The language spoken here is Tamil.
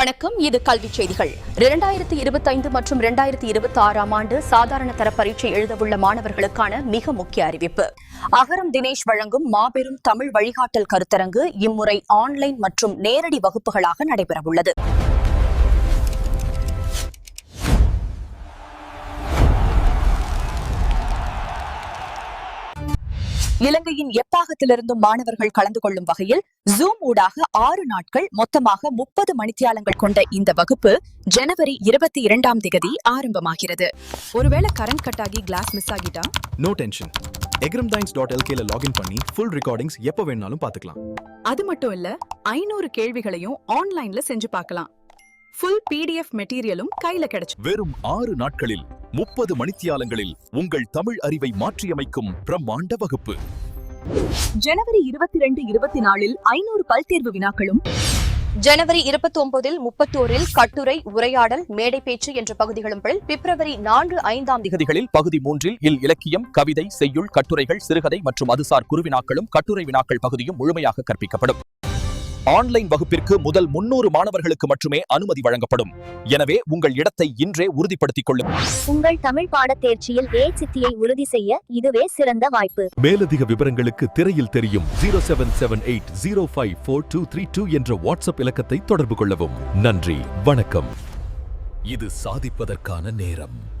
வணக்கம். இது கல்விச் செய்திகள். இரண்டாயிரத்தி இருபத்தைந்து மற்றும் இரண்டாயிரத்தி இருபத்தி ஆறாம் ஆண்டு சாதாரண தர பரீட்சை எழுதவுள்ள மாணவர்களுக்கான மிக முக்கிய அறிவிப்பு. அகரம் தினேஷ் வழங்கும் மாபெரும் தமிழ் வழிகாட்டல் கருத்தரங்கு இம்முறை ஆன்லைன் மற்றும் நேரடி வகுப்புகளாக நடைபெறவுள்ளது. இலங்கையின் எப்பாகத்திலிருந்தும் மாணவர்கள் கலந்து கொள்ளும் வகையில் ஜூம் ஊடாக ஆறு நாட்கள் மொத்தமாக முப்பது மணித்தியாலங்கள் கொண்ட இந்த வகுப்பு ஜனவரி இருபத்தி இரண்டாம் திகதி ஆரம்பமாகிறது. ஒருவேளை கரண்ட் கட் ஆகி கிளாஸ் மிஸ் ஆகிட்டா? நோ டென்ஷன் எக்ரம்டைன்ஸ் டாட் எல்கேல லாகின் பண்ணி ஃபுல் ரெக்கார்டிங்ஸ் எப்போ வேணாலும் பார்த்துக்கலாம். அது மட்டும் இல்ல ஐநூறு கேள்விகளையும் ஆன்லைன்ல செஞ்சு பார்க்கலாம். ஃபுல் பிடிஎஃப் மெட்டீரியலும் கையில கிடைச்சு வெறும் ஆறு நாட்களில் முப்பது மணித்தியாலங்களில் உங்கள் தமிழ் அறிவை மாற்றியமைக்கும் பிரம்மாண்ட வகுப்பு. ஜனவரி இருபத்தி ரெண்டு இருபத்தி நாலில் ஐநூறு பல் தேர்வு வினாக்களும் ஜனவரி இருபத்தி ஒன்பதில் முப்பத்தோரில் கட்டுரை உரையாடல் மேடை பேச்சு என்ற பகுதிகளும் பிப்ரவரி நான்கு ஐந்தாம் திகதி திகதிகளில் பகுதி மூன்றில் இல் இலக்கியம் கவிதை செய்யுள் கட்டுரைகள் சிறுகதை மற்றும் அதுசார் குறுவினாக்களும் கட்டுரை வினாக்கள் பகுதியும் முழுமையாக கற்பிக்கப்படும். ஆன்லைன் வகுப்பிற்கு முதல் முன்னூறு மாணவர்களுக்கு மட்டுமே அனுமதி வழங்கப்படும். எனவே உங்கள் இடத்தை இன்றே உறுதிப்படுத்திக் கொள்ளுங்கள் உங்கள் தமிழ் பாடத் தேர்ச்சியில் ஏ சித்தியை உறுதி செய்ய இதுவே சிறந்த வாய்ப்பு. மேலதிக விவரங்களுக்கு திரையில் தெரியும் zero seven seven eight zero five four two three two என்ற வாட்ஸ்அப் இலக்கத்தை தொடர்பு கொள்ளவும். நன்றி வணக்கம். இது சாதிப்பதற்கான நேரம்.